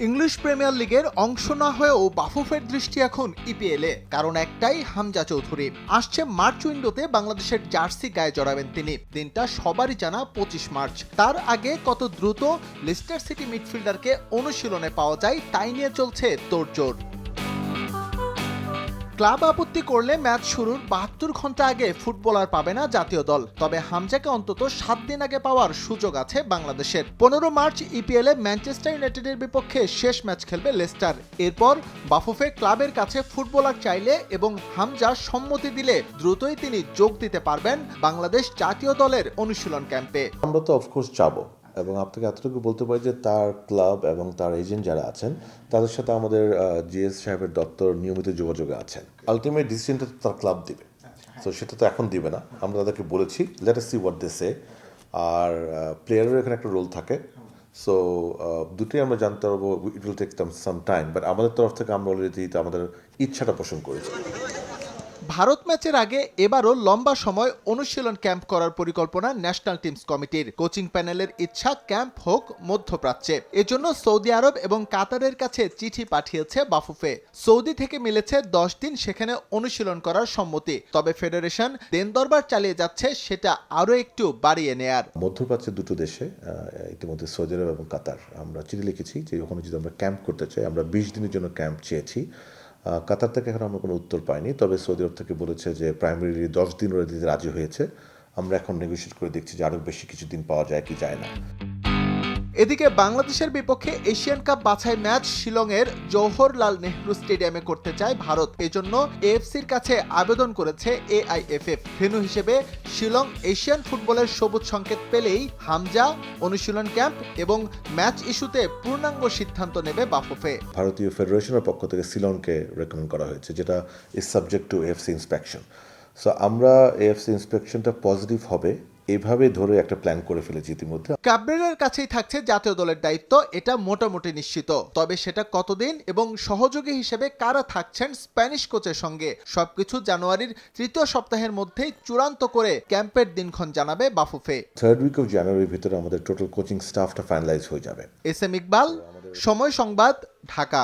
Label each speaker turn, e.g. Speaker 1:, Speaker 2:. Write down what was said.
Speaker 1: English premier লিগের অংশ না হয়েও বাফুফের দৃষ্টি এখন ইপিএলে কারণ একটাই হামজা চৌধুরী। আসছে মার্চ উইন্ডোতে বাংলাদেশের জার্সি গায়ে জড়াবেন তিনি। দিনটা সবারই জানা পঁচিশ মার্চ। তার আগে কত দ্রুত লিস্টার সিটি মিডফিল্ডারকে অনুশীলনে পাওয়া যায় তাই নিয়ে চলছে তোড়জোড়। ক্লাব আপত্তি করলে ম্যাচ শুরুর বাহাত্তর ঘণ্টা আগে ফুটবলার পাবে না জাতীয় দল। তবে হামজাকে অন্তত সাত দিন আগে পাওয়ার সুযোগ আছে বাংলাদেশের। পনেরো মার্চ ইপিএলে ম্যানচেস্টার ইউনাইটেডের বিপক্ষে শেষ ম্যাচ খেলবে লেস্টার। এরপর বাফুফে ক্লাবের কাছে ফুটবলার চাইলে এবং হামজা সম্মতি দিলে দ্রুতই তিনি যোগ দিতে পারবেন বাংলাদেশ জাতীয় দলের অনুশীলন ক্যাম্পে।
Speaker 2: আমরা তো অফকোর্স যাব। এবং আপনাকে এতটুকু বলতে পারি যে তার ক্লাব এবং তার এজেন্ট যারা আছেন, তাদের সাথে আমাদের জিএস সাহেবের দপ্তর নিয়মিত যোগাযোগে আছেন। আলটিমেট ডিসিশনটা তার ক্লাব দিবে। তো সেটা তো এখন দিবে না। আমরা তাদেরকে বলেছি let see what they say আর প্লেয়ারের এখানে একটা রোল থাকে। সো দুটোই আমরা জানতে পারব it will take some time but আমাদের তরফ থেকে আমরা অলরেডি আমাদের ইচ্ছাটা পোষণ করেছি।
Speaker 1: ভারত ম্যাচের আগে এবারও লম্বা সময় অনুশীলন ক্যাম্প করার পরিকল্পনা ন্যাশনাল টিমস কমিটির। কোচিং প্যানেলের ইচ্ছা ক্যাম্প হোক মধ্যপ্রাচ্যে। এজন্য সৌদি আরব এবং কাতারের কাছে চিঠি পাঠিয়েছে বাফুফে। সৌদি থেকে মিলেছে দশ দিন সেখানে অনুশীলন করার সম্মতি। তবে ফেডারেশন দেন দরবার চালিয়ে যাচ্ছে সেটা আরও একটু বাড়িয়ে নেয়ার।
Speaker 2: মধ্যপ্রাচ্যের দুটো দেশে ইতিমধ্যে সৌদি আরব এবং কাতার। আমরা চিঠি লিখেছি যে, ওখানে যদি আমরা ক্যাম্প করতে চাই, আমরা বিশ দিনের জন্য ক্যাম্প চেয়েছি। কাতার থেকে এখন আমরা কোনো উত্তর পাইনি। তবে সৌদি আরব থেকে বলেছে যে প্রাইমারিলি দশ দিন ওরা দিতে রাজি হয়েছে। আমরা এখন নেগোসিয়েট করে দেখছি যে আরও বেশি কিছু দিন পাওয়া যায় কি যায় না।
Speaker 1: এদিকে বাংলাদেশের বিপক্ষে এশিয়ান কাপ বাছাই ম্যাচ শিলংয়ের জওহরলাল নেহরু স্টেডিয়ামে করতে চায় ভারত। এজন্য এএফসির কাছে আবেদন করেছে এআইএফএফ। ভেন্যু হিসেবে শিলং এশিয়ান ফুটবলের সবুজ সংকেত পেলেই হামজা, অনুশীলন ক্যাম্প এবং ম্যাচ ইস্যুতে পূর্ণাঙ্গ সিদ্ধান্ত নেবে বাফুফে।
Speaker 2: ভারতীয় ফেডারেশনের পক্ষ থেকে শিলংকে রেকমেন্ড করা হয়েছে, যেটা is subject to AFC inspection so আমরা এফসি ইন্সপেকশনটা পজিটিভ হবে এভাবে ধরে একটা প্ল্যান করে ফেলেছি ইতিমধ্যে।
Speaker 1: ক্যাব্রেলের কাছেই থাকছে জাতীয় দলের দায়িত্ব এটা মোটামুটি নিশ্চিত। তবে সেটা কতদিন এবং সহযোগী হিসেবে কারা থাকছেন স্প্যানিশ কোচের সঙ্গে সবকিছু জানুয়ারির তৃতীয় সপ্তাহের মধ্যেই চূড়ান্ত করে ক্যাম্পের দিনক্ষণ জানাবে বাফুফে।
Speaker 2: থার্ড উইক অফ জানুয়ারির ভিতরে আমাদের টোটাল কোচিং স্টাফটা ফাইনালাইজ হয়ে যাবে।
Speaker 1: এস এম ইকবাল সময় সংবাদ ঢাকা।